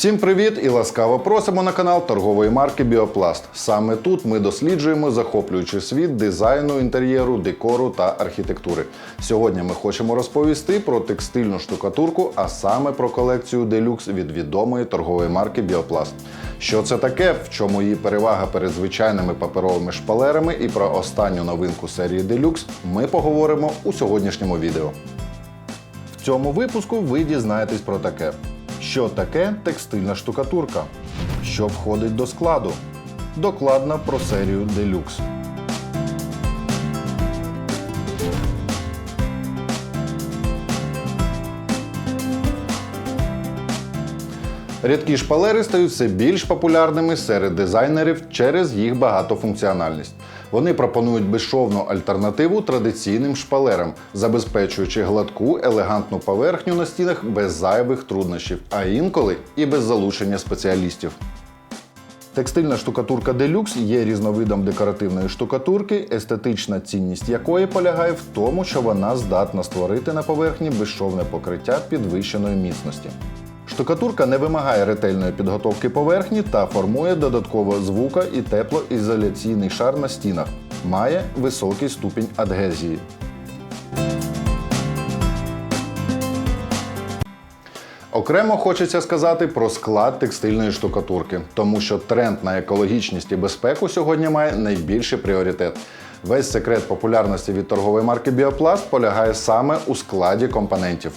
Всім привіт і ласкаво просимо на канал торгової марки Біопласт. Саме тут ми досліджуємо захоплюючий світ дизайну, інтер'єру, декору та архітектури. Сьогодні ми хочемо розповісти про текстильну штукатурку, а саме про колекцію Делюкс від відомої торгової марки Біопласт. Що це таке, в чому її перевага перед звичайними паперовими шпалерами і про останню новинку серії Делюкс ми поговоримо у сьогоднішньому відео. В цьому випуску ви дізнаєтесь про таке: що таке текстильна штукатурка, що входить до складу. Докладно про серію Deluxe. Рідкі шпалери стають все більш популярними серед дизайнерів через їх багатофункціональність. Вони пропонують безшовну альтернативу традиційним шпалерам, забезпечуючи гладку, елегантну поверхню на стінах без зайвих труднощів, а інколи і без залучення спеціалістів. Текстильна штукатурка Deluxe є різновидом декоративної штукатурки, естетична цінність якої полягає в тому, що вона здатна створити на поверхні безшовне покриття підвищеної міцності. Штукатурка не вимагає ретельної підготовки поверхні та формує додатково звука і теплоізоляційний шар на стінах. Має високий ступінь адгезії. Окремо хочеться сказати про склад текстильної штукатурки, тому що тренд на екологічність і безпеку сьогодні має найбільший пріоритет. Весь секрет популярності від торгової марки Біопласт полягає саме у складі компонентів.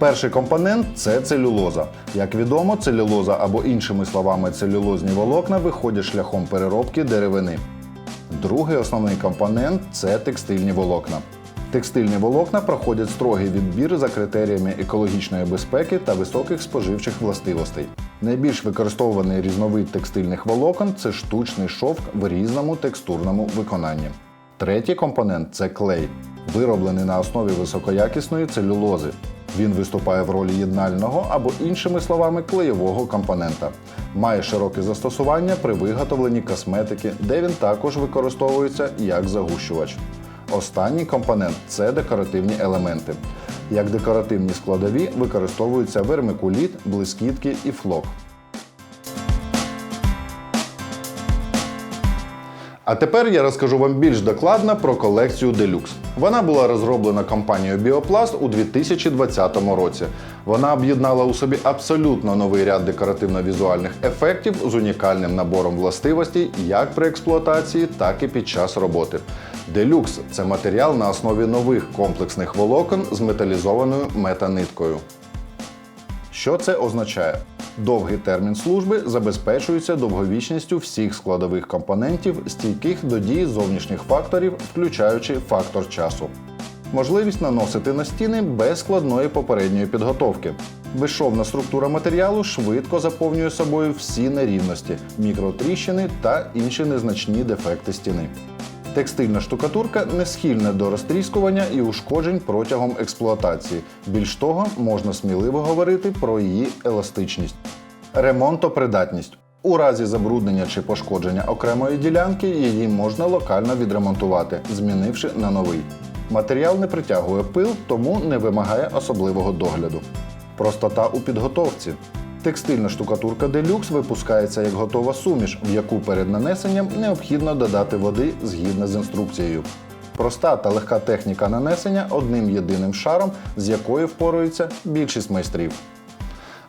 Перший компонент це целюлоза. Як відомо, целюлоза або іншими словами целюлозні волокна виходять шляхом переробки деревини. Другий основний компонент це текстильні волокна. Текстильні волокна проходять строгий відбір за критеріями екологічної безпеки та високих споживчих властивостей. Найбільш використовуваний різновид текстильних волокон це штучний шовк в різному текстурному виконанні. Третій компонент це клей, вироблений на основі високоякісної целюлози. Він виступає в ролі єднального або, іншими словами, клеєвого компонента. Має широке застосування при виготовленні косметики, де він також використовується як загущувач. Останній компонент це декоративні елементи. Як декоративні складові використовуються вермикуліт, блискітки і флок. А тепер я розкажу вам більш докладно про колекцію Deluxe. Вона була розроблена компанією Біопласт у 2020 році. Вона об'єднала у собі абсолютно новий ряд декоративно-візуальних ефектів з унікальним набором властивостей як при експлуатації, так і під час роботи. Deluxe – це матеріал на основі нових комплексних волокон з металізованою метаниткою. Що це означає? Довгий термін служби забезпечується довговічністю всіх складових компонентів, стійких до дії зовнішніх факторів, включаючи фактор часу. Можливість наносити на стіни без складної попередньої підготовки. Безшовна структура матеріалу швидко заповнює собою всі нерівності, мікротріщини та інші незначні дефекти стіни. Текстильна штукатурка не схильна до розтріскування і ушкоджень протягом експлуатації. Більш того, можна сміливо говорити про її еластичність. Ремонтопридатність. У разі забруднення чи пошкодження окремої ділянки її можна локально відремонтувати, змінивши на новий. Матеріал не притягує пил, тому не вимагає особливого догляду. Простота у підготовці. Текстильна штукатурка Deluxe випускається як готова суміш, в яку перед нанесенням необхідно додати води згідно з інструкцією. Проста та легка техніка нанесення одним єдиним шаром, з якою впорується більшість майстрів.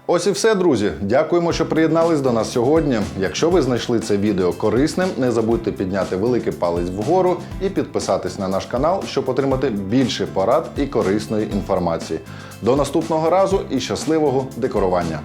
Ось і все, друзі. Дякуємо, що приєднались до нас сьогодні. Якщо ви знайшли це відео корисним, не забудьте підняти великий палець вгору і підписатись на наш канал, щоб отримати більше порад і корисної інформації. До наступного разу і щасливого декорування!